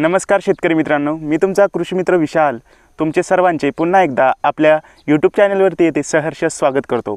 नमस्कार शेतकरी मित्रांनो मी तुमचा कृषी मित्र विशाल. तुमचे सर्वांचे पुन्हा एकदा आपल्या यूट्यूब चॅनलवरती येथे सहर्ष स्वागत करतो.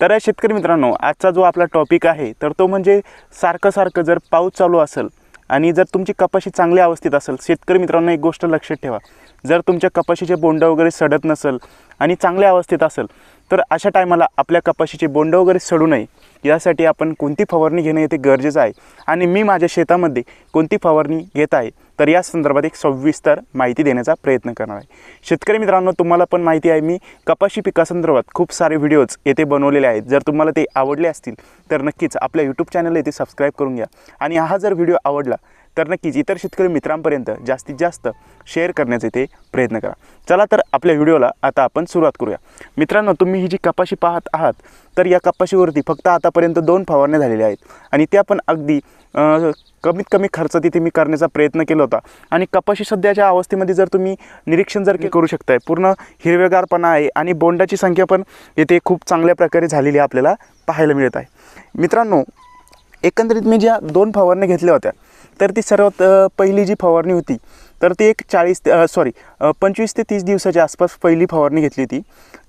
तर शेतकरी मित्रांनो आजचा जो आपला टॉपिक आहे तर तो म्हणजे सारखं सारखं जर पाऊस चालू असेल आणि जर तुमची कपाशी चांगल्या अवस्थेत असेल शेतकरी मित्रांनो एक गोष्ट लक्षात ठेवा. जर तुमच्या कपाशीचे बोंड वगैरे सडत नसेल आणि चांगल्या अवस्थेत असेल तर अशा टायमाला आपल्या कपाशीचे बोंड वगैरे सडू नये. यासाठी आपण कोणती फवारणी घेणं येते गरजेचं आहे. आणि मी माझ्या शेतामध्ये कोणती फवारणी घेत आहे तर या संदर्भात एक सविस्तर माहिती देण्याचा प्रयत्न करणार आहे. शेतकरी मित्रांनो तुम्हाला पण माहिती आहे मी कपाशी पिकासंदर्भात खूप सारे व्हिडिओज येथे बनवलेले आहेत. जर तुम्हाला ते आवडले असतील तर नक्कीच आपल्या यूट्यूब चॅनल येथे सबस्क्राईब करून घ्या. आणि हा जर व्हिडिओ आवडला तर नक्कीच इतर शेतकरी मित्रांपर्यंत जास्तीत जास्त शेअर करण्याचे ते प्रयत्न करा. चला तर आपल्या व्हिडिओला आता आपण सुरुवात करूया. मित्रांनो तुम्ही ही जी कपाशी पाहत आहात तर या कपाशीवरती फक्त आतापर्यंत दोन फवारण्या झालेल्या आहेत आणि त्या पण अगदी कमीत कमी खर्च तिथे मी करण्याचा प्रयत्न केला होता. आणि कपाशी सध्याच्या अवस्थेमध्ये जर तुम्ही निरीक्षण जर करू शकताय पूर्ण हिरवेगारपणा आहे आणि बोंडाची संख्या पण येथे खूप चांगल्या प्रकारे झालेली आपल्याला पाहायला मिळत आहे. मित्रांनो एकंदरीत मी ज्या दोन फवारण्या घेतल्या होत्या तर ती सर्वात पहिली जी फवारणी होती तर ती एक चाळीस सॉरी पंचवीस ते तीस दिवसाच्या आसपास पहिली फवारणी घेतली होती.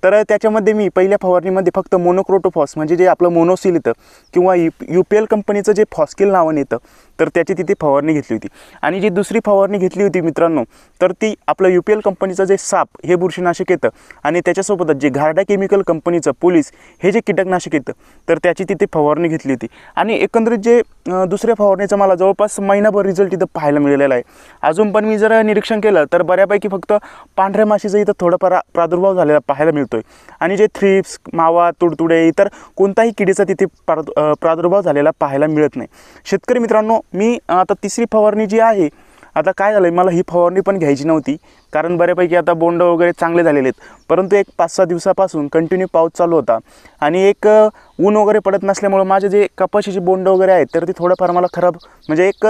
तर त्याच्यामध्ये मी पहिल्या फवारणीमध्ये फक्त मोनोक्रोटोफॉस म्हणजे जे आपलं मोनोसिल येतं किंवा यू यू पी एल कंपनीचं जे फॉस्किल नावाने येतं तर त्याची तिथे फवारणी घेतली होती. आणि जी दुसरी फवारणी घेतली होती मित्रांनो तर ती आपलं यू पी एल कंपनीचं जे साप हे बुरशीनाशक येतं. आणि त्याच्यासोबतच जे घारडा केमिकल कंपनीचं पोलीस हे जे कीटकनाशक येतं तर त्याची तिथे फवारणी घेतली होती. आणि एकंदरीत जे दुसऱ्या फवारणीचा मला जवळपास महिनाभर रिझल्ट तिथं पाहायला मिळालेला आहे. अजून पण मी जर निरीक्षण केलं तर बऱ्यापैकी फक्त पांढऱ्या माशीचा इथं थोडाफार प्रादुर्भाव झालेला पाहायला मिळतो आहे आणि जे थ्रिप्स मावा तुडतुडे इतर कोणताही किडीचा तिथे प्रादु प्रादुर्भाव झालेला पाहायला मिळत नाही. शेतकरी मित्रांनो मी आता तिसरी फवारणी जी आहे आता काय झालं आहे मला ही फवारणी पण घ्यायची नव्हती कारण बऱ्यापैकी आता बोंड वगैरे चांगले झालेले आहेत. परंतु एक पाच सहा दिवसापासून कंटिन्यू पाऊस चालू होता. आणि एक ऊन वगैरे पडत नसल्यामुळं माझे जे कपाशीचे बोंड वगैरे आहेत तर ते थोडंफार मला खराब म्हणजे एक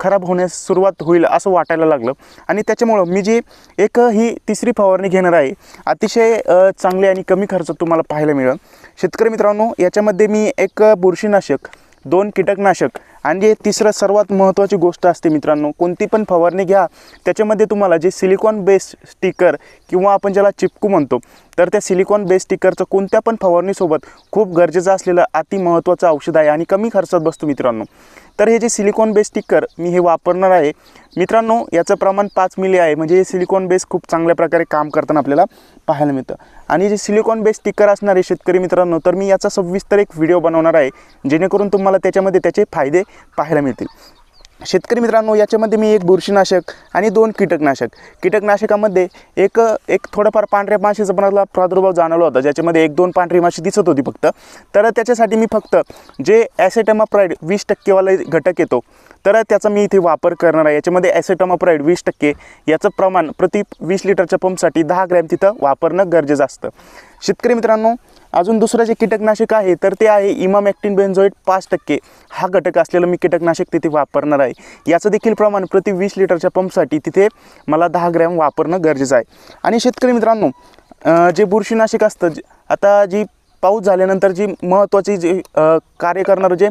खराब होण्यास सुरुवात होईल असं वाटायला लागलं. आणि त्याच्यामुळं मी जी एक ही तिसरी फवारणी घेणार आहे अतिशय चांगली आणि कमी खर्चात तुम्हाला पाहायला मिळेल. शेतकरी मित्रांनो याच्यामध्ये मी एक बुरशीनाशक दोन कीटकनाशक आणि जे तिसरं सर्वात महत्त्वाची गोष्ट असते मित्रांनो कोणती पण फवारणी घ्या. त्याच्यामध्ये तुम्हाला जे सिलिकॉन बेस स्टिकर किंवा आपण ज्याला चिपकू म्हणतो तर त्या सिलिकॉन बेस स्टिकरचं कोणत्या पण फवारणीसोबत खूप गरजेचं असलेलं अति महत्त्वाचं औषध आहे आणि कमी खर्चात बसतो मित्रांनो. तर हे जे सिलिकॉन बेस स्टिकर मी हे वापरणार आहे मित्रांनो याचं प्रमाण पाच मिली आहे. म्हणजे हे सिलिकॉन बेस खूप चांगल्या प्रकारे काम करताना आपल्याला पाहायला मिळतं. आणि जे सिलिकॉन बेस स्टिकर असणारे शेतकरी मित्रांनो तर मी याचा सविस्तर एक व्हिडिओ बनवणार आहे जेणेकरून तुम्हाला त्याच्यामध्ये त्याचे फायदे पाहायला मिळतील. शेतकरी मित्रांनो याच्यामध्ये मी एक बुरशीनाशक आणि दोन कीटकनाशक. कीटकनाशकामध्ये एक एक थोडंफार पांढऱ्या माशीचा पण मला प्रादुर्भाव जाणवला होता. ज्याच्यामध्ये एक दोन पांढरी माशी दिसत होती फक्त. तर त्याच्यासाठी मी फक्त जे ॲसेटमाप्राईड वीस टक्केवाला घटक येतो तर त्याचा मी इथे वापर करणार आहे. याच्यामध्ये ॲसेटमाप्राईड वीस टक्के याचं प्रमाण प्रति वीस लिटरच्या पंपसाठी दहा ग्रॅम तिथं वापरणं गरजेचं असतं. शेतकरी मित्रांनो अजून दुसरं जे कीटकनाशक आहे तर ते आहे इमामॅक्टिन बेन्झोईट पाच टक्के. हा घटक असलेलं मी कीटकनाशक तिथे वापरणार आहे. याचं देखील प्रमाण प्रति वीस लिटरच्या पंपसाठी तिथे मला दहा ग्रॅम वापरणं गरजेचं आहे. आणि शेतकरी मित्रांनो जे बुरशीनाशक असतं आता जी पाऊस झाल्यानंतर जी महत्त्वाची जे कार्य करणारं जे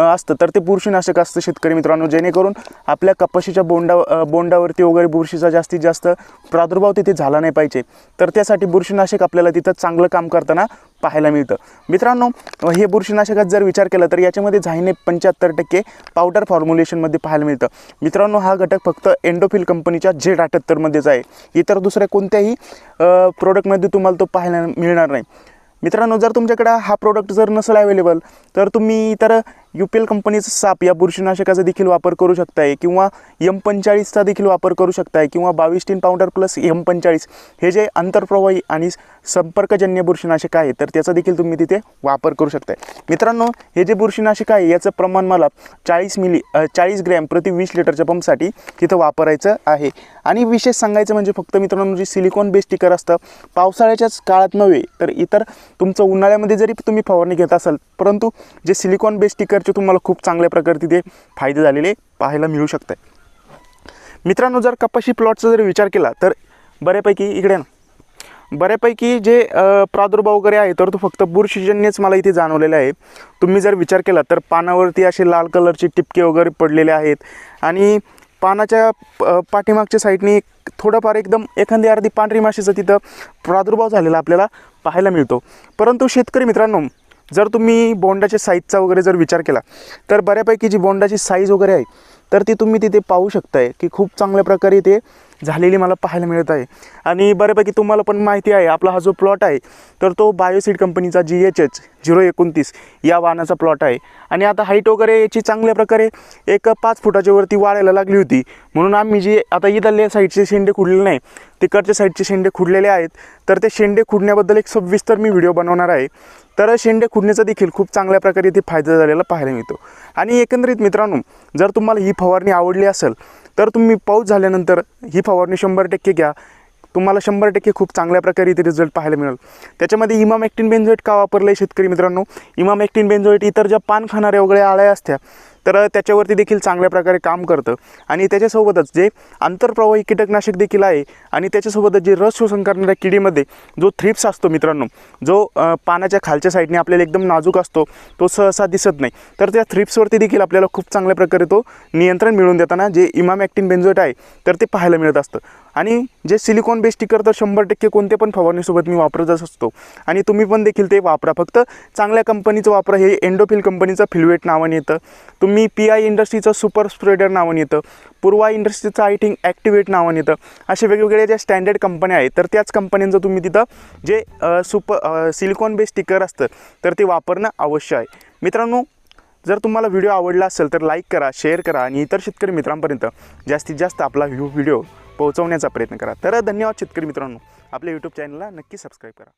असतं तर ते बुरशीनाशक असतं शेतकरी मित्रांनो. जेणेकरून आपल्या कपाशीच्या बोंडा बोंडावरती वगैरे बुरशीचा जास्तीत जास्त प्रादुर्भाव तिथे झाला नाही पाहिजे. तर त्यासाठी बुरशीनाशक आपल्याला तिथं चांगलं काम करताना पाहायला मिळतं. मित्रांनो हे बुरशीनाशकात जर विचार केला तर याच्यामध्ये झाईने पंच्याहत्तर टक्के पावडर फॉर्म्युलेशनमध्ये पाहायला मिळतं. मित्रांनो हा घटक फक्त एंडोफिल कंपनीच्या झेड अठ्ठ्याहत्तरमध्येच आहे. इतर दुसऱ्या कोणत्याही प्रोडक्टमध्ये तुम्हाला तो पाहायला मिळणार नाही. मित्रांनो जर तुमच्याकडं हा प्रोडक्ट जर नसेल अवेलेबल तर तुम्ही इतर यू पी एल कंपनीचं साप या बुरशीनाशकाचा देखील वापर करू शकताय किंवा एम पंचाळीसचा देखील वापर करू शकताय किंवा बावीस टीन पावडर प्लस एम पंचाळीस हे जे आंतरप्रवाही आणि संपर्कजन्य बुरशीनाशक आहे तर त्याचा देखील तुम्ही तिथे वापर करू शकताय. मित्रांनो हे जे बुरशीनाशक आहे याचं प्रमाण मला चाळीस मिली चाळीस ग्रॅम प्रति वीस लिटरच्या पंपसाठी तिथं वापरायचं आहे. आणि विशेष सांगायचं म्हणजे फक्त मित्रांनो जे सिलिकॉन बेस स्टिकर असतं पावसाळ्याच्याच काळात नव्हे तर इतर तुमचं उन्हाळ्यामध्ये जरी तुम्ही फवारणी घेत असाल परंतु जे सिलिकॉन बेस प्रकारचे तुम्हाला खूप चांगल्या प्रकारे तिथे फायदे झालेले पाहायला मिळू शकतात मित्रांनो जर कपाशी प्लॉटचा जर विचार केला तर बऱ्यापैकी इकडे ना. बऱ्यापैकी जे प्रादुर्भाव वगैरे आहे तर तो फक्त बुरशीजन्यच मला इथे जाणवलेला आहे. तुम्ही जर विचार केला तर पानावरती असे लाल कलरचे टिपके वगैरे पडलेले आहेत. आणि पानाच्या पाठीमागच्या साईडने एक थोडंफार एकदम एखादी अर्धी पांढरी माशीचा तिथं प्रादुर्भाव झालेला आपल्याला पाहायला मिळतो. परंतु शेतकरी मित्रांनो जर तुम्ही बोंडाच्या साईजचा वगैरे जर विचार केला तर बऱ्यापैकी जी बोंडाची साईज वगैरे आहे तर ती तुम्ही तिथे पाहू शकताय की खूप चांगल्या प्रकारे ते झालेली मला पाहायला मिळत आहे. आणि बऱ्यापैकी तुम्हाला पण माहिती आहे आपला हा जो प्लॉट आहे तर तो बायोसीड कंपनीचा जी एच एच झिरो एकोणतीस या वाहनाचा प्लॉट आहे. आणि आता हाईट वगैरे याची चांगल्या प्रकारे एक पाच फुटाच्या वरती वाढायला लागली होती. म्हणून आम्ही जी आता इथल्या साईडचे शेंडे खुडलेले नाही तिकडच्या साईडचे शेंडे खुडलेले आहेत. तर ते शेंडे खुडण्याबद्दल एक सविस्तर मी व्हिडिओ बनवणार आहे. तर शेंडे खुडण्याचा देखील खूप चांगल्या प्रकारे इथे फायदा झालेला पाहायला मिळतो. आणि एकंदरीत मित्रांनो जर तुम्हाला ही फवारणी आवडली असेल तर तुम्ही पाऊस झाल्यानंतर ही फवारणी शंभर टक्के घ्या. तुम्हाला शंभर टक्के खूप चांगल्या प्रकारे इथे रिझल्ट पाहायला मिळेल. त्याच्यामध्ये इमाम ॲक्टिन बेन्झोएट का वापरलं आहे शेतकरी मित्रांनो? इमाम ॲक्टिन बेन्झोएट इतर ज्या पान खाणाऱ्या वगैरे आळ्या असत्या तर त्याच्यावरती देखील चांगल्या प्रकारे काम करतं. आणि त्याच्यासोबतच जे आंतरप्रवाही कीटकनाशक देखील आहे आणि त्याच्यासोबतच जे रस शोषण करणाऱ्या किडीमध्ये जो थ्रिप्स असतो मित्रांनो जो पानाच्या खालच्या साईडने आपल्याला एकदम नाजूक असतो तो सहसा दिसत नाही. तर त्या थ्रिप्सवरती देखील आपल्याला खूप चांगल्या प्रकारे तो नियंत्रण मिळवून देताना जे इमाम ॲक्टिन आहे तर ते पाहायला मिळत असतं. आणि जे सिलिकॉन बेस स्टिकर तर शंभर टक्के कोणते पण फवारणीसोबत मी वापरतच असतो. आणि तुम्ही पण देखील ते वापरा. फक्त चांगल्या कंपनीचं वापरा. हे एंडोफिल कंपनीचं फिलवेट नावाने येतं. तुम्ही पी आय इंडस्ट्रीचं सुपर स्प्रेडर नावाने येतं. पूर्वा इंडस्ट्रीचं आय थिंक ॲक्टिवेट नावाने येतं. असे वेगवेगळ्या ज्या स्टँडर्ड कंपन्या आहेत तर त्याच कंपन्यांचं तुम्ही तिथं जे सुपर सिलिकॉन बेस स्टिकर असतं तर ते वापरणं आवश्यक आहे. मित्रांनो जर तुम्हाला व्हिडिओ आवडला असेल तर लाईक करा शेअर करा आणि इतर शेतकरी मित्रांपर्यंत जास्तीत जास्त आपला व्ह्यू व्हिडिओ पोहोचवण्याचा प्रयत्न करा. तर धन्यवाद शेतकरी मित्रांनो. आपल्या यूट्यूब चॅनलला नक्की सबस्क्राईब करा.